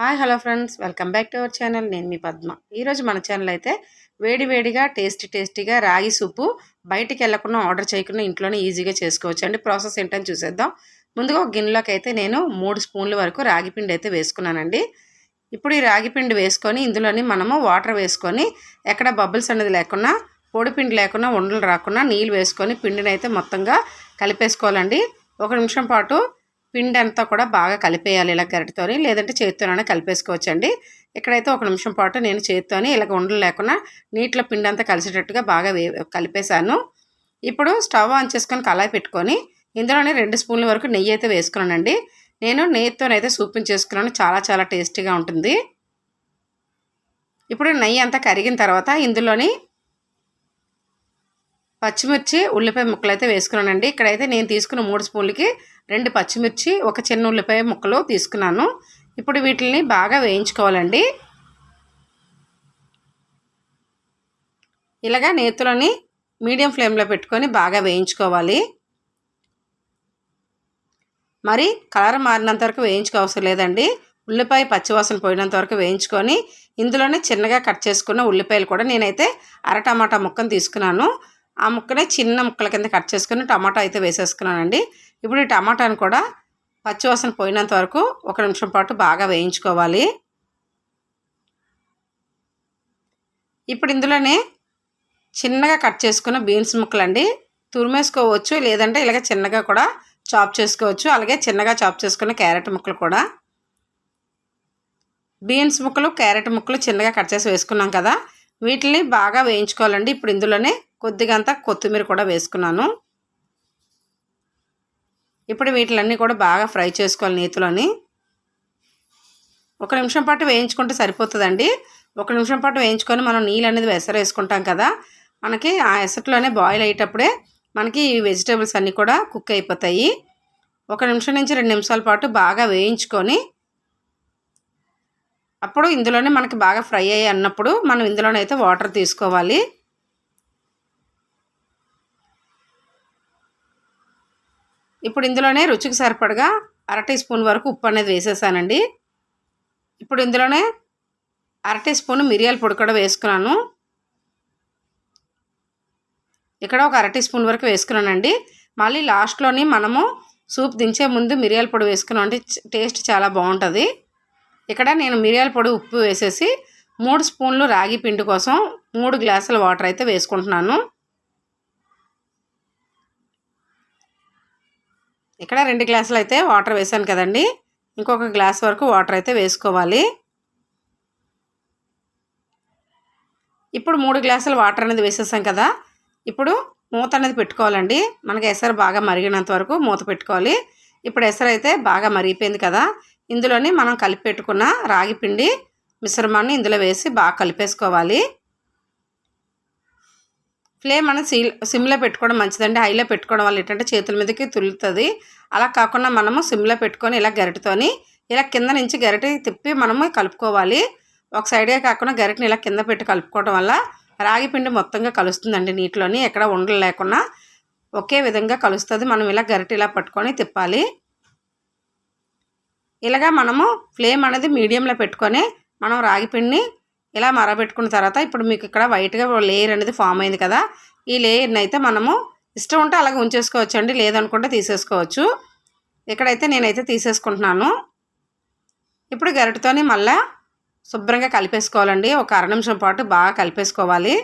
Hi hello friends. Welcome back to our channel. నేను మీ పద్మ. ఈరోజు మన ఛానల్ అయితే వేడి వేడిగా టేస్టీ టేస్టీగా రాగి సూపు బయటికి వెళ్ళకుండా ఆర్డర్ చేయకుండా ఇంట్లోనే ఈజీగా చేసుకోవచ్చు. అండి ప్రాసెస్ ఏంటని చూసేద్దాం. ముందుగా ఒక గిన్నెలోకి అయితే నేను మూడు స్పూన్ల వరకు రాగి పిండి అయితే వేసుకున్నానండి. ఇప్పుడు ఈ రాగి పిండి వేసుకొని ఇందులోని మనము వాటర్ వేసుకొని ఎక్కడ బబుల్స్ అనేది లేకుండా పొడి పిండి లేకుండా ఉండలు రాకుండా నీళ్ళు వేసుకొని పిండిని అయితే మొత్తంగా కలిపేసుకోవాలండి. ఒక నిమిషం పాటు పిండి అంతా కూడా బాగా కలిపేయాలి ఇలా గరిటతోని లేదంటే చేతితోనైనా కలిపేసుకోవచ్చండి. ఇక్కడైతే ఒక నిమిషం పాటు నేను చేతితోని ఇలా ఉండలు లేకుండా నీటిలో పిండి అంతా కలిసేటట్టుగా బాగా వే కలిపేశాను. ఇప్పుడు స్టవ్ ఆన్ చేసుకొని కళాయి పెట్టుకొని ఇందులోనే రెండు స్పూన్ల వరకు నెయ్యి అయితే వేసుకున్నానండి. నేను నెయ్యితోనైతే సూపింగ్ చేసుకున్నాను చాలా చాలా టేస్టీగా ఉంటుంది. ఇప్పుడు నెయ్యి అంతా కరిగిన తర్వాత ఇందులోని పచ్చిమిర్చి ఉల్లిపాయ ముక్కలు అయితే వేసుకున్నానండి. ఇక్కడైతే నేను తీసుకున్న మూడు స్పూన్లకి రెండు పచ్చిమిర్చి ఒక చిన్న ఉల్లిపాయ ముక్కలు తీసుకున్నాను. ఇప్పుడు వీటిని బాగా వేయించుకోవాలండి. ఇలాగా నేతిలోని మీడియం ఫ్లేమ్లో పెట్టుకొని బాగా వేయించుకోవాలి. మరి కలర్ మారినంత వరకు వేయించుకోవసరం లేదండి. ఉల్లిపాయ పచ్చివాసన పోయినంత వరకు వేయించుకొని ఇందులోనే చిన్నగా కట్ చేసుకున్న ఉల్లిపాయలు కూడా నేనైతే అర టమాటా ముక్కను తీసుకున్నాను. ఆ ముక్కనే చిన్న ముక్కల కింద కట్ చేసుకుని టమాటా అయితే వేసేసుకున్నానండి. ఇప్పుడు ఈ టమాటాను కూడా పచ్చివాసన పోయినంత వరకు ఒక నిమిషం పాటు బాగా వేయించుకోవాలి. ఇప్పుడు ఇందులోనే చిన్నగా కట్ చేసుకున్న బీన్స్ ముక్కలండి. తురిమేసుకోవచ్చు లేదంటే ఇలాగ చిన్నగా కూడా చాప్ చేసుకోవచ్చు. అలాగే చిన్నగా చాప్ చేసుకున్న క్యారెట్ ముక్కలు కూడా. బీన్స్ ముక్కలు క్యారెట్ ముక్కలు చిన్నగా కట్ చేసి వేసుకున్నాం కదా. వీటిని బాగా వేయించుకోవాలండి. ఇప్పుడు ఇందులోనే కొద్దిగా కొత్తిమీర కూడా వేసుకున్నాను. ఇప్పుడు వీటిలన్నీ కూడా బాగా ఫ్రై చేసుకోవాలి నేతిలోని. ఒక నిమిషం పాటు వేయించుకుంటే సరిపోతుందండి. ఒక నిమిషం పాటు వేయించుకొని మనం నీళ్ళు అనేది వెసర వేసుకుంటాం కదా మనకి ఆ ఎసట్లోనే బాయిల్ అయ్యేటప్పుడే మనకి ఈ వెజిటేబుల్స్ అన్నీ కూడా కుక్ అయిపోతాయి. ఒక నిమిషం నుంచి రెండు నిమిషాల పాటు బాగా వేయించుకొని అప్పుడు ఇందులోనే మనకి బాగా ఫ్రై అయ్యి అన్నప్పుడు మనం ఇందులోనైతే వాటర్ తీసుకోవాలి. ఇప్పుడు ఇందులోనే రుచికి సరిపడగా అర టీ స్పూన్ వరకు ఉప్పు అనేది వేసేసానండి. ఇప్పుడు ఇందులోనే అర టీ స్పూన్ మిరియాల పొడి కూడా వేసుకున్నాను. ఇక్కడ ఒక అర టీ స్పూన్ వరకు వేసుకున్నానండి. మళ్ళీ లాస్ట్లోని మనము సూప్ దించే ముందు మిరియాల పొడి వేసుకున్నాం అంటే టేస్ట్ చాలా బాగుంటుంది. ఇక్కడ నేను మిరియాల పొడి ఉప్పు వేసేసి మూడు స్పూన్లు రాగి పిండి కోసం మూడు గ్లాసుల వాటర్ అయితే వేసుకుంటున్నాను. ఇక్కడ రెండు గ్లాసులు అయితే వాటర్ వేసాను కదండి. ఇంకొక గ్లాస్ వరకు వాటర్ అయితే వేసుకోవాలి. ఇప్పుడు మూడు గ్లాసుల వాటర్ అనేది వేసేసాం కదా. ఇప్పుడు మూత అనేది పెట్టుకోవాలండి. మనకి ఎసరు బాగా మరిగినంత వరకు మూత పెట్టుకోవాలి. ఇప్పుడు ఎసరు అయితే బాగా మరిగిపోయింది కదా. ఇందులోని మనం కలిపి పెట్టుకున్న రాగి పిండి మిశ్రమాన్ని ఇందులో వేసి బాగా కలిపేసుకోవాలి. ఫ్లేమ్ అనేది సీ సిమ్లో పెట్టుకోవడం మంచిదండి. హైలో పెట్టుకోవడం వల్ల ఏంటంటే చేతుల మీదకి తులుతుంది అలా కాకుండా మనము సిమ్లో పెట్టుకొని ఇలా గరిటతోని ఇలా కింద నుంచి గరిటె తిప్పి మనము కలుపుకోవాలి. ఒక సైడ్గా కాకుండా గరిటని ఇలా కింద పెట్టి కలుపుకోవడం వల్ల రాగి పిండి మొత్తంగా కలుస్తుందండి నీటిలోని. ఎక్కడ ఉండలు లేకుండా ఒకే విధంగా కలుస్తుంది. మనం ఇలా గరిటె ఇలా పట్టుకొని తిప్పాలి. ఇలాగా మనము ఫ్లేమ్ అనేది మీడియంలో పెట్టుకొని మనం రాగి పిండిని ఇలా మరబెట్టుకున్న తర్వాత ఇప్పుడు మీకు ఇక్కడ వైట్గా లేయర్ అనేది ఫామ్ అయింది కదా ఈ లేయర్ని అయితే మనము ఇష్టం ఉంటే అలాగే ఉంచేసుకోవచ్చు అండి లేదనుకుంటే తీసేసుకోవచ్చు. ఇక్కడైతే నేనైతే తీసేసుకుంటున్నాను. ఇప్పుడు గరిటతోని మళ్ళా శుభ్రంగా కలిపేసుకోవాలండి. ఒక అర నిమిషం పాటు బాగా కలిపేసుకోవాలి.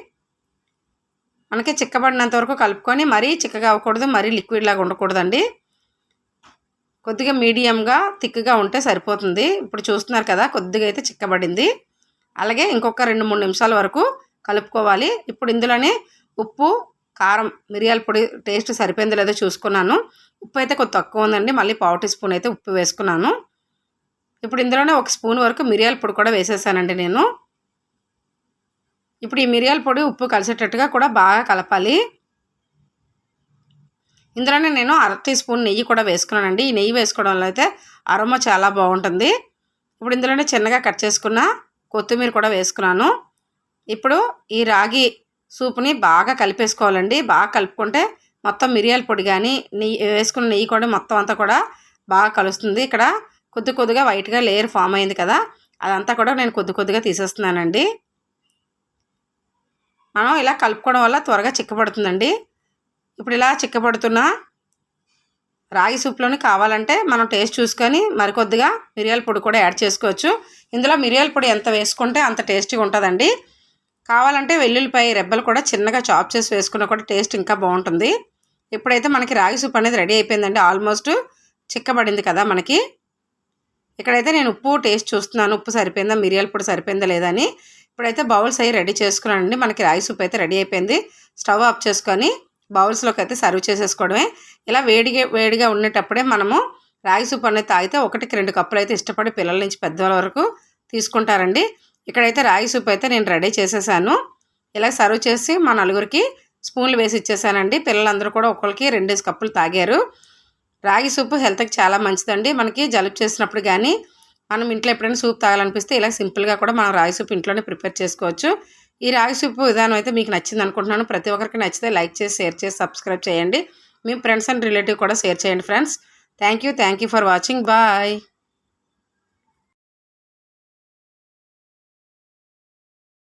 మనకి చిక్కబడినంత వరకు కలుపుకొని మరీ చిక్కగా అవ్వకూడదు మరీ లిక్విడ్ లాగా ఉండకూడదండి. కొద్దిగా మీడియంగా థిక్గా ఉంటే సరిపోతుంది. ఇప్పుడు చూస్తున్నారు కదా కొద్దిగా అయితే చిక్కబడింది. అలాగే ఇంకొక రెండు మూడు నిమిషాల వరకు కలుపుకోవాలి. ఇప్పుడు ఇందులోనే ఉప్పు కారం మిరియాల పొడి టేస్ట్ సరిపోయిందో లేదో చూసుకున్నాను. ఉప్పు అయితే కొద్ది తక్కువ ఉందండి. మళ్ళీ పావు టీ స్పూన్ అయితే ఉప్పు వేసుకున్నాను. ఇప్పుడు ఇందులోనే ఒక స్పూన్ వరకు మిరియాల పొడి కూడా వేసేసానండి నేను. ఇప్పుడు ఈ మిరియాల పొడి ఉప్పు కలిసేటట్టుగా కూడా బాగా కలపాలి. ఇందులోనే నేను అర టీ స్పూన్ నెయ్యి కూడా వేసుకున్నానండి. ఈ నెయ్యి వేసుకోవడం వల్ల అయితే అరోమా చాలా బాగుంటుంది. ఇప్పుడు ఇందులోనే చిన్నగా కట్ చేసుకున్న కొత్తిమీర కూడా వేసుకున్నాను. ఇప్పుడు ఈ రాగి సూప్ని బాగా కలిపేసుకోవాలండి. బాగా కలుపుకుంటే మొత్తం మిరియాల పొడి కానీ నెయ్యి వేసుకున్న నెయ్యి కూడా మొత్తం అంతా కూడా బాగా కలుస్తుంది. ఇక్కడ కొద్ది కొద్దిగా వైట్గా లేయర్ ఫామ్ అయింది కదా అదంతా కూడా నేను కొద్ది కొద్దిగా తీసేస్తున్నానండి. మనం ఇలా కలుపుకోవడం వల్ల త్వరగా చిక్కబడుతుందండి. ఇప్పుడు ఇలా చిక్కబడుతున్న రాగి సూప్లోని కావాలంటే మనం టేస్ట్ చూసుకొని మరికొద్దిగా మిరియాల పొడి కూడా యాడ్ చేసుకోవచ్చు. ఇందులో మిరియాల పొడి ఎంత వేసుకుంటే అంత టేస్టీగా ఉంటుందండి. కావాలంటే వెల్లుల్లిపాయ రెబ్బలు కూడా చిన్నగా చాప్ చేసి వేసుకున్నా కూడా టేస్ట్ ఇంకా బాగుంటుంది. ఇప్పుడైతే మనకి రాగి సూప్ అనేది రెడీ అయిపోయిందండి. ఆల్మోస్ట్ చిక్కబడింది కదా మనకి. ఇక్కడైతే నేను ఉప్పు టేస్ట్ చూస్తున్నాను. ఉప్పు సరిపోయిందా? మిరియాల పొడి సరిపోయిందా లేదా అని. ఇప్పుడైతే బౌల్స్ అయ్యి రెడీ చేసుకున్నానండి. మనకి రాగి సూప్ అయితే రెడీ అయిపోయింది. స్టవ్ ఆఫ్ చేసుకొని బౌల్స్లోకి అయితే సర్వ్ చేసేసుకోవడమే. ఇలా వేడిగా వేడిగా ఉండేటప్పుడే మనము రాగి సూప్ అనేది తాగితే ఒకటికి రెండు కప్పులు అయితే ఇష్టపడి పిల్లల నుంచి పెద్దవాళ్ళ వరకు తీసుకుంటారండి. ఇక్కడైతే రాగి సూప్ అయితే నేను రెడీ చేసేసాను. ఇలా సర్వ్ చేసి మా నలుగురికి స్పూన్లు వేసి ఇచ్చేసానండి. పిల్లలందరూ కూడా ఒకరికి రెండేసి కప్పులు తాగారు. రాగి సూప్ హెల్త్కి చాలా మంచిదండి. మనకి జలుబు చేసినప్పుడు కానీ మనం ఇంట్లో ఎప్పుడైనా సూప్ తాగాలనిపిస్తే ఇలా సింపుల్గా కూడా మనం రాగి సూప్ ఇంట్లోనే ప్రిపేర్ చేసుకోవచ్చు. ఈ రాగి సూపు విధానం అయితే మీకు నచ్చింది అనుకుంటున్నాను. ప్రతి ఒక్కరికి నచ్చితే లైక్ చేసి షేర్ చేసి సబ్స్క్రైబ్ చేయండి. మీ ఫ్రెండ్స్ అండ్ రిలేటివ్ కూడా షేర్ చేయండి friends. Thank you thank you for watching. Bye.